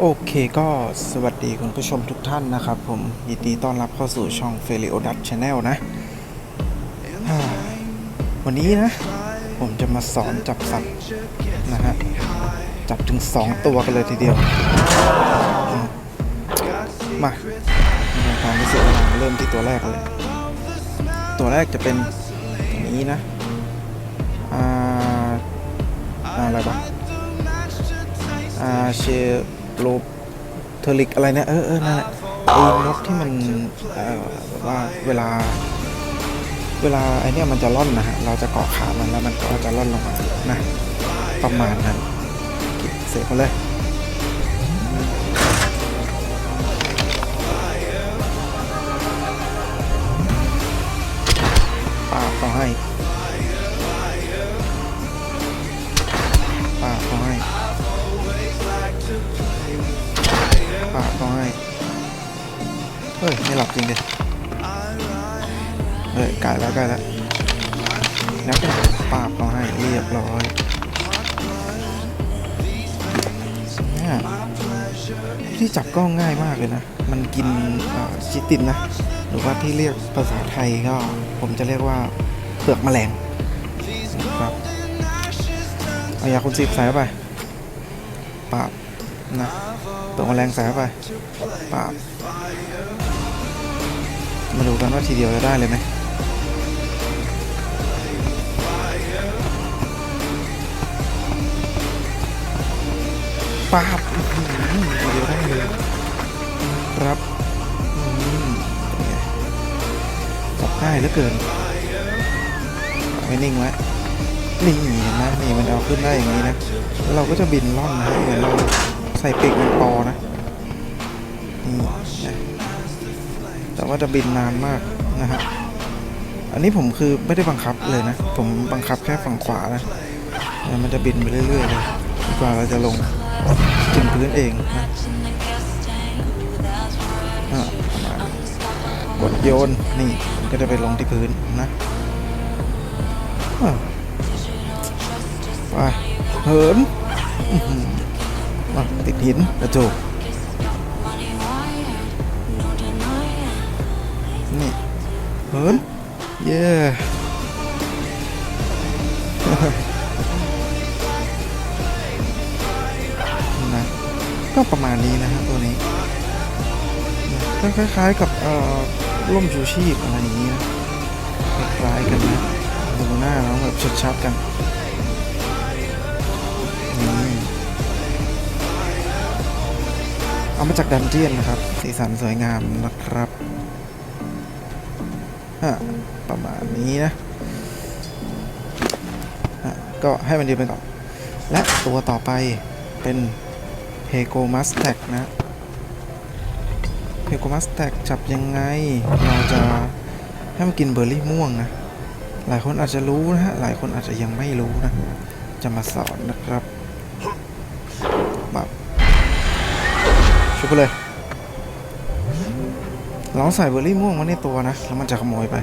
โอเคก็สวัสดีคุณผู้ชมทุกท่านนะครับผม ยินดีต้อนรับเข้าสู่ช่อง f e l i o d a t Channel นะ วันนี้นะ ผมจะมาสอนจับสัตว์นะฮะ จับถึง 2 ตัวกันเลยทีเดียว มาในความรู้สึกเวลาเริ่มที่ตัวแรกเลย ตัวแรกจะเป็นตัวนี้นะ อ่าอ่าอะไรบ้างอาเช โลเทอริกอะไรนี่ยเออเออนั่นแหละไอ้นกที่มันเอ่อแบบว่าเวลา เวลาไอเนี้ยมันจะล่อนนะฮะเราจะเกาะขามันแล้วมันก็จะล่อนลงมานะประมาณนั้นเสร็จมาเลยปาเขาให้ เฮ้ยไม่หลับจริงดิเฮ้ยไก่แล้วไก่แล้วแล้วก็ปากเขาให้เรียบร้อยนี่ยที่จับก็ง่ายมากเลยนะ มันกินอ่อชิตินนะ หรือว่าที่เรียกภาษาไทยก็ ผมจะเรียกว่าเปลือกแมลงนะครับเอายาคุณซีบใส่เข้าไปปาบ นะตัวแมลงใส่เข้าไปปาบมาดูกันว่าทีเดียวจะได้เลยไหมปาบทีเดียวได้เลยครับอืมเป็นไงจับง่ายเหลือเกินไม่นิ่งไว้นี่เห็นไหมนี่มันเอาขึ้นได้อย่างนี้นะ เราก็จะบินล่อนนะเหมือนเรา ส่ปีกมันปอนะนี่แต่ว่าจะบินนานมากนะฮะอันนี้ผมคือไม่ได้บังคับเลยนะ ผมบังคับแค่ฝั่งขวานะมันจะบินไปเรื่อยๆเลยกว่าเราจะลงถึงพื้นเองนะอ่ากดโยนนี่มันก็จะไปลงที่พื้นนะไปเหิน อื้อหืออะติดหินกระจกนี่เหินเย้นะก็ประมาณนี้นะฮะตัวนี้ก็คล้ายๆกับเอ่อร่มชูชีพอะไรอย่างนี้นะคล้ายๆกันนะดูหน้าแล้วแบบชัดๆกัน มาจากดันเจียนนะครับ สีสันสวยงามนะครับอะประมาณนี้นะอะก็ให้มันดีไปก่อน และตัวต่อไปเป็นเพโกมัสแท็กนะเพโกมัสแท็กจับยังไง เราจะให้มันกินเบอร์รี่ม่วงนะ หลายคนอาจจะรู้นะฮะ หลายคนอาจจะยังไม่รู้นะ จะมาสอนนะครับแบบ ชุบไปเลยเราใส่เบอร์รี่ม่วงไว้ในตัวนะ แล้วมันจะขโมยไป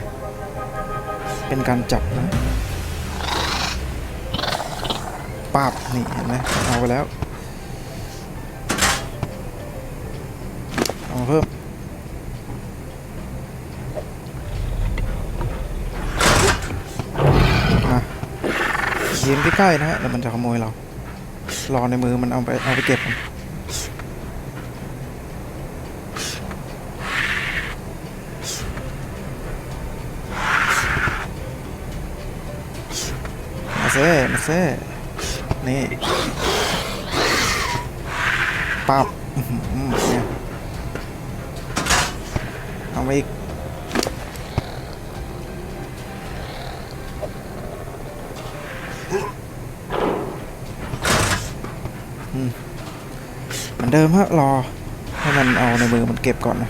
เป็นการจับนะปาบนี่เห็นไหมเอาไปแล้วเอามาเพิ่มมายืนใกล้ๆนะฮะแล้วมันจะขโมยเรา รอในมือมันเอาไปเอาไปเก็บมัน เซ่มาเซ่นี่ปับอื้อหือเอาไปอีกอืมเหมือนเดิมฮะรอ ให้มันเอาในมือมันเก็บก่อนนะ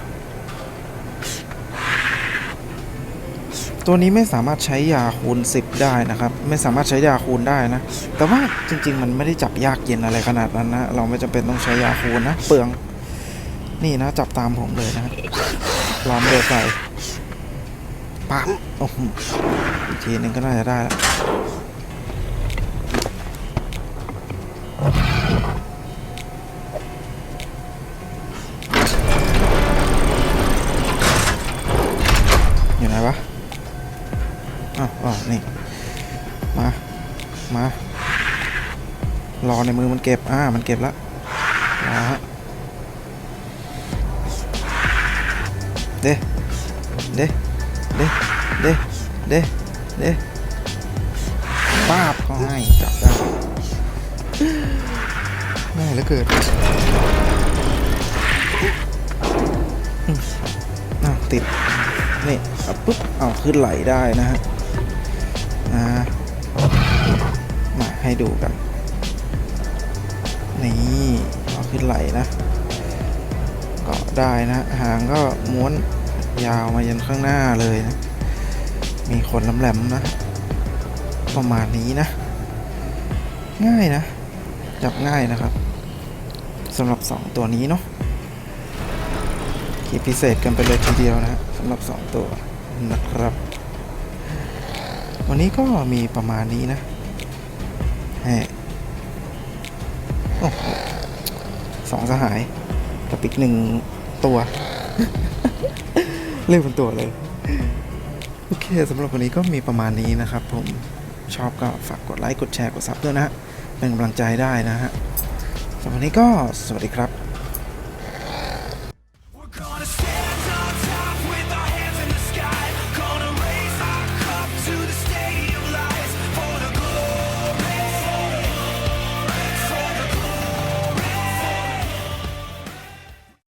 ตัวนี้ไม่สามารถใช้ยาคูณ10 ได้นะครับ ไม่สามารถใช้ยาคูณได้นะ แต่ว่าจริง ๆ มันไม่ได้จับยากเย็นอะไรขนาดนั้นนะ เราไม่จำเป็นต้องใช้ยาคูณนะ เปลือง นี่นะ จับตามผมเลยนะล้อมเดือใส่ปั๊บโอ้โกทีนึงก็น่าจะได้แล้วอยู่ไหนวะ อ๋อนี่ มา มา รอในมือมันเก็บ อ่า มันเก็บแล้วนะฮะเด้เด้เด้เด้เด้เด้ป้าบเขาให้จับได้ง่ายเหลือเกิน่าติด นี่ปุ๊บ เอาขึ้นไหลได้นะฮะามาให้ดูกัน นี่เอาขึ้นไหลนะเกาะได้นะ หางก็ม้วนยาวมายันข้างหน้าเลยนะ มีขนแหลมๆนะ ประมาณนี้นะ ง่ายนะ จับง่ายนะครับสำหรับ 2 ตัวนี้เนาะขีดพิเศษกันไปเลยทีเดียวนะสำหรับ 2 ตัวนะครับ วันนี้ก็มีประมาณนี้นะแหมโอ้โหสองสหายกับอีกหนึ่งตัว เรียกเป็นตัวเลย โอเคสำหรับวันนี้ก็มีประมาณนี้นะครับผมชอบก็ฝากกดไลค์ กดแชร์ กดซับด้วยนะฮะ เป็นกำลังใจได้นะฮะสำหรับวันนี้ก็สวัสดีครับ